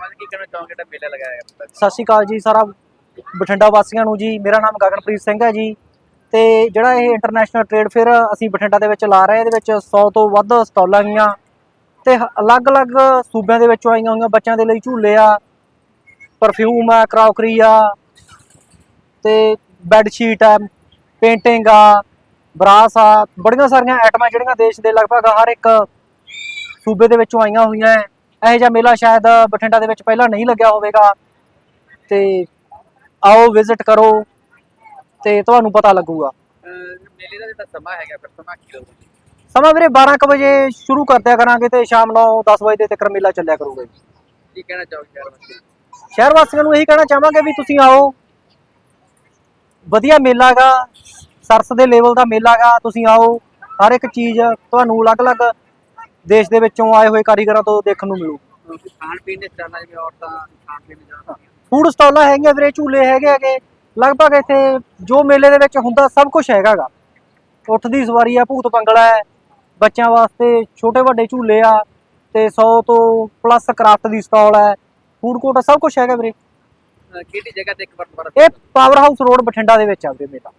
ਨਾਮ ਕੀ ਕਹਿਣਾ ਚਾਹੋਗੇ ਜਿਹੜਾ ਮੇਲਾ ਲਗਾਇਆ ਹੈ? ਸਤਿ ਸ਼੍ਰੀ ਅਕਾਲ ਜੀ, ਸਾਰਾ ਬਠਿੰਡਾ ਵਾਸੀਆਂ ਨੂੰ ਜੀ। ਮੇਰਾ ਨਾਮ ਗਗਨਪ੍ਰੀਤ ਸਿੰਘ ਹੈ ਜੀ। ਤੇ ਜਿਹੜਾ ਇਹ ਇੰਟਰਨੈਸ਼ਨਲ ਟ੍ਰੇਡ ਫੇਅਰ ਅਸੀਂ ਬਠਿੰਡਾ ਦੇ ਵਿੱਚ ਲਾ ਰਹੇ ਇਹਦੇ ਵਿੱਚ 100 ਤੋਂ ਵੱਧ ਸਟਾਲਾਂ ਗਈਆਂ ਤੇ ਅਲੱਗ-ਅਲੱਗ ਸੂਬਿਆਂ ਦੇ ਵਿੱਚੋਂ ਆਈਆਂ ਹੋਈਆਂ ਬੱਚਿਆਂ ਦੇ ਲਈ ਝੂਲੇ ਆ ਪਰਫਿਊਮ ਆ, ਕਰਾਕਰੀ ਆ, ਤੇ ਬੈੱਡ ਸ਼ੀਟ ਆ ਪੇਂਟਿੰਗ ਆ ਬਰਾਸ ਆ, ਬੜੀਆਂ ਸਾਰੀਆਂ ਆਈਟਮਾਂ ਜਿਹੜੀਆਂ ਦੇਸ਼ ਦੇ ਲਗਭਗ ਹਰ ਇੱਕ ਸੂਬੇ ਦੇ ਵਿੱਚੋਂ ਆਈਆਂ ਹੋਈਆਂ ਹੈ। ਇਹੋ ਜਿਹਾ ਮੇਲਾ ਸ਼ਾਇਦ ਬਠਿੰਡਾ ਦੇ ਵਿੱਚ ਪਹਿਲਾਂ ਨਹੀਂ ਲੱਗਿਆ ਹੋਵੇਗਾ। ਤੇ ਆਓ ਵਿਜ਼ਿਟ ਕਰੋ ਤੇ ਤੁਹਾਨੂੰ ਪਤਾ ਲੱਗੂਗਾ। ਮੇਲੇ ਦਾ ਜਿਹੜਾ ਸਮਾਂ ਹੈਗਾ ਫਿਰ ਸਮਾਂ ਕੀ ਰਹੂਗਾ ਸਮਾਂ ਵੀਰੇ 12 ਕੁ ਵਜੇ ਸ਼ੁਰੂ ਕਰਦਿਆ ਕਰਾਂਗੇ ਤੇ ਸ਼ਾਮ ਨੂੰ 10 ਵਜੇ ਤੱਕ ਮੇਲਾ ਚੱਲਿਆ ਕਰੂਗਾ ਜੀ। ਕੀ ਕਹਿਣਾ ਚਾਹੋਗੇ ਸ਼ਹਿਰ ਵਾਸੀਆਂ ਨੂੰ? ਇਹੀ ਕਹਿਣਾ ਚਾਹਾਂਗੇ ਵੀ ਤੁਸੀਂ ਆਓ। ਵਧੀਆ ਮੇਲਾ ਗਾ ਸਰਸ ਦੇ ਲੈਵਲ ਦਾ ਮੇਲਾ ਗਾ ਤੁਸੀਂ ਆਓ। ਹਰ ਇੱਕ ਚੀਜ਼ ਤੁਹਾਨੂੰ ਅਲੱਗ-ਅਲੱਗ ਦੇਸ਼ ਦੇ ਵਿੱਚੋਂ ਆਏ ਹੋਏ ਕਾਰੀਗਰਾਂ ਤੋਂ ਦੇਖਣ ਨੂੰ ਮਿਲੂ। ਕਿਉਂਕਿ ਖਾਣ ਪੀਣ ਦੇ ਸਟਾਲਾਂ ਜਿਵੇਂ ਔਰਤਾਂ ਖਾਣ ਪੀਣ ਨੂੰ ਜਾਣਾ ਫੂਡ ਸਟਾਲਾਂ ਹੈਗੀਆਂ ਵੀਰੇ ਝੂਲੇ ਹੈਗੇ ਹੈਗੇ। ਲਗਭਗ ਇੱਥੇ ਜੋ ਮੇਲੇ ਦੇ ਵਿੱਚ ਹੁੰਦਾ ਸਭ ਕੁਝ ਹੈਗਾਗਾ। ਉੱਠ ਦੀ ਸਵਾਰੀ ਆ ਭੂਤ ਪੰਗਲਾ ਹੈ। ਬੱਚਿਆਂ ਵਾਸਤੇ ਛੋਟੇ ਵੱਡੇ ਝੂਲੇ ਆ ਤੇ 100 ਤੋਂ ਪਲੱਸ ਕਰਾਫਟ ਦੀ ਸਟਾਲ ਹੈ। ਫੂਡ ਕੋਰਟ ਸਭ ਕੁਝ ਹੈਗਾ ਵੀਰੇ। ਕਿਹੜੀ ਜਗ੍ਹਾ ਤੇ ਇੱਕ ਵਾਰ ਦੁਬਾਰਾ ਇਹ ਪਾਵਰ ਹਾਊਸ ਰੋਡ ਬਠਿੰਡਾ ਦੇ ਵਿੱਚ ਆ ਵੀਰੇ ਮੇਲਾ।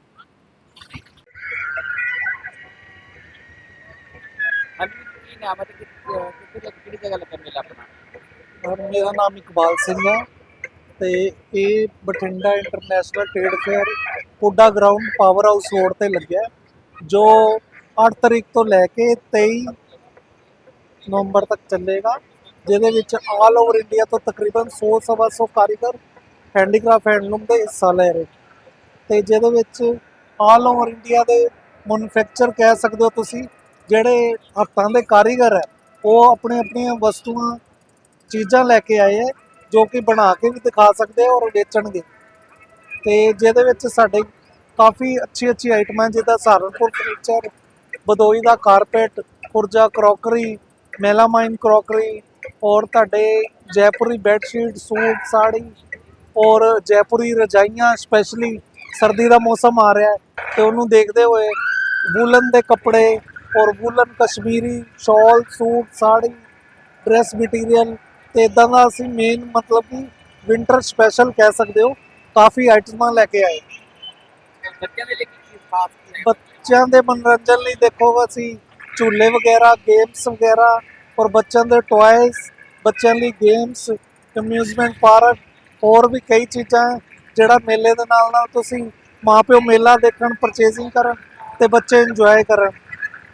ਹਾਂਜੀ। ਕੀ ਨਾਮ ਹੈ ਤੇ ਕਿੱਥੇ ਕਿੱਥੇ ਕਿਹੜੀ ਜਗ੍ਹਾ ਲੱਗਾ ਮੇਲਾ ਆਪਣਾ ਔਰ ਮੇਰਾ ਨਾਮ ਇਕਬਾਲ ਸਿੰਘ ਹੈ ਤੇ ਇਹ ਬਠਿੰਡਾ ਇੰਟਰਨੈਸ਼ਨਲ ਟ੍ਰੇਡ ਫੇਅਰ ਕੋਡਾ ਗਰਾਊਂਡ ਪਾਵਰ ਹਾਊਸ ਰੋਡ ਤੇ ਲੱਗਿਆ ਹੈ, ਜੋ 8 ਤਰੀਕ ਤੋਂ ਲੈ ਕੇ 23 ਨਵੰਬਰ ਤੱਕ ਚੱਲੇਗਾ ਜਿਹਦੇ ਵਿੱਚ ਆਲ ਓਵਰ ਇੰਡੀਆ ਤੋਂ ਤਕਰੀਬਨ 100 ਸਵਾ 100 ਕਾਰੀਗਰ ਹੈਂਡੀਕ੍ਰਾਫਟ ਹੈਂਡਲੂਮ ਦੇ ਹਿੱਸਾ ਲੈ ਰਹੇ ਤੇ ਜਿਹਦੇ ਵਿੱਚ ਆਲ ਓਵਰ ਇੰਡੀਆ ਦੇ ਮੈਨੂਫੈਕਚਰ ਕਹਿ ਸਕਦੇ ਹੋ ਤੁਸੀਂ ਜਿਹੜੇ ਹੱਥਾਂ ਦੇ ਕਾਰੀਗਰ ਹੈ, ਉਹ ਆਪਣੇ ਆਪਣੀਆਂ ਵਸਤੂਆਂ, ਚੀਜ਼ਾਂ ਲੈ ਕੇ ਆਏ ਹੈ, ਜੋ ਕਿ ਬਣਾ ਕੇ ਵੀ ਦਿਖਾ ਸਕਦੇ ਆ ਔਰ ਵੇਚਣਗੇ। ਤੇ ਜਿਹਦੇ ਵਿੱਚ ਸਾਡੇ ਕਾਫੀ ਅੱਛੀ ਅੱਛੀ ਆਈਟਮਾਂ ਜਿੱਦਾਂ ਸਹਾਰਨਪੁਰ ਫਰਨੀਚਰ ਬਦੋਈ ਦਾ ਕਾਰਪੈਟ ਪੁਰਜਾ ਕਰੋਕਰੀ ਮੈਲਾਮਾਈਨ ਕਰੋਕਰੀ ਔਰ ਤੁਹਾਡੇ Jaipuri bed sheet suit, sari ਔਰ ਜੈਪੁਰੀ ਰਜਾਈਆਂ ਸਪੈਸ਼ਲੀ ਸਰਦੀ ਦਾ ਮੌਸਮ ਆ ਰਿਹਾ ਹੈ, ਤੇ ਉਹਨੂੰ ਦੇਖਦੇ ਹੋਏ ਵੂਲਨ ਦੇ ਕੱਪੜੇ ਔਰ ਵੂਲਨ ਕਸ਼ਮੀਰੀ ਸ਼ਾਲ ਸੂਟ ਸਾੜੀ ਡਰੈਸ ਮਟੀਰੀਅਲ ਤੇ ਇਦਾਂ ਦਾ ਅਸੀਂ ਮੇਨ ਮਤਲਬ ਕਿ ਵਿੰਟਰ ਸਪੈਸ਼ਲ ਕਹਿ ਸਕਦੇ ਹੋ ਕਾਫੀ ਆਈਟਮਾਂ ਲੈ ਕੇ ਆਏ। ਬੱਚਿਆਂ ਦੇ ਲਈ ਕੀ ਚੀਜ਼ ਖਾਸ ਹੈ? ਬੱਚਿਆਂ ਦੇ ਮਨੋਰੰਜਨ ਲਈ ਦੇਖੋ ਅਸੀਂ ਝੂਲੇ ਵਗੈਰਾ ਗੇਮਸ ਵਗੈਰਾ ਔਰ ਬੱਚਿਆਂ ਦੇ ਟੌਇਜ਼ ਬੱਚਿਆਂ ਲਈ ਗੇਮਸ ਅਮਿਊਜ਼ਮੈਂਟ ਪਾਰਕ ਹੋਰ ਵੀ ਕਈ ਚੀਜ਼ਾਂ ਜਿਹੜਾ ਮੇਲੇ ਦੇ ਨਾਲ ਨਾਲ ਤੁਸੀਂ ਮਾਪਿਓ ਮੇਲਾ ਦੇਖਣ ਪਰਚੇਜ਼ਿੰਗ ਕਰਨ ਤੇ ਬੱਚੇ ਇੰਜੋਏ ਕਰਨ।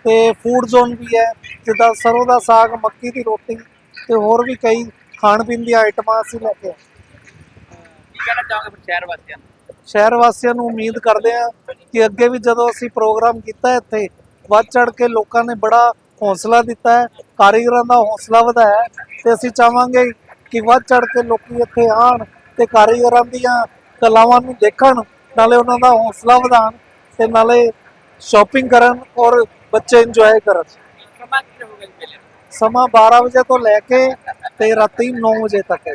ਤੇ ਫੂਡ ਜ਼ੋਨ ਵੀ ਹੈ ਜਿੱਦਾਂ ਸਰੋਂ ਦਾ ਸਾਗ ਮੱਕੀ ਦੀ ਰੋਟੀ ਤੇ ਹੋਰ ਵੀ ਕਈ ਖਾਣ ਪੀਣ ਦੀਆਂ ਆਈਟਮਾਂ ਅਸੀਂ ਲੈ ਕੇ ਆਏ। ਕੀ ਕਹਿਣਾ ਚਾਹੋਗੇ ਫਿਰ ਸ਼ਹਿਰ ਵਾਸੀਆਂ ਨੂੰ? ਸ਼ਹਿਰ ਵਾਸੀਆਂ ਨੂੰ ਉਮੀਦ ਕਰਦੇ ਹਾਂ ਕਿ ਅੱਗੇ ਵੀ ਜਦੋਂ ਅਸੀਂ ਪ੍ਰੋਗਰਾਮ ਕੀਤਾ ਇੱਥੇ ਵੱਧ ਚੜ ਕੇ ਲੋਕਾਂ ਨੇ ਬੜਾ ਹੌਸਲਾ ਦਿੱਤਾ ਹੈ ਕਾਰੀਗਰਾਂ ਦਾ ਹੌਸਲਾ ਵਧਾਇਆ ਹੈ ਤੇ ਅਸੀਂ ਚਾਹਾਂਗੇ ਕਿ ਵੱਧ ਚੜ ਕੇ ਲੋਕੀ ਇੱਥੇ ਆਣ ਤੇ ਕਾਰੀਗਰਾਂ ਦੀਆਂ ਕਲਾਵਾਂ ਨੂੰ ਦੇਖਣ ਨਾਲੇ ਉਹਨਾਂ ਦਾ ਹੌਸਲਾ ਵਧਾਉਣ ਤੇ ਨਾਲੇ ਸ਼ਾਪਿੰਗ ਕਰਨ ਔਰ ਬੱਚੇ ਇੰਜੋਏ ਕਰਨ ਸਮਾਂ ਕੀ ਰਹੂਗਾ ਇਸ ਮੇਲੇ ਦਾ ਸਮਾਂ 12 ਵਜੇ ਤੋਂ ਲੈ ਕੇ ਤੇ ਰਾਤੀ 9 ਵਜੇ ਤੱਕ ਹੈ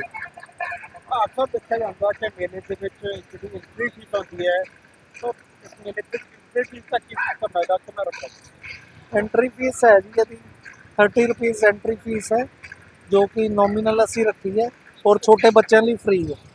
ਅਕਸਰ ਦੇਖਿਆ ਜਾਂਦਾ ਕਿ ਮੇਲੇ ਦੇ ਵਿੱਚ ਜਿਹੜੀ ਐਂਟਰੀ ਫੀਸ ਹੁੰਦੀ ਹੈ ਤਾਂ ਇਸ ਮੇਲੇ ਤੇ ਐਂਟਰੀ ਫੀਸ ਦਾ ਕੀ ਫਾਇਦਾ ਕਿੰਨਾ ਰੱਖਦਾ ਐਂਟਰੀ ਫੀਸ ਹੈ ਜੀ ਇਹਦੀ 30 ਰੁਪਏ ਐਂਟਰੀ ਫੀਸ ਹੈ ਜੋ ਕਿ ਨੋਮੀਨਲ ਅਸੀਂ ਰੱਖੀ ਹੈ ਔਰ ਛੋਟੇ ਬੱਚਿਆਂ ਲਈ ਫ੍ਰੀ ਹੈ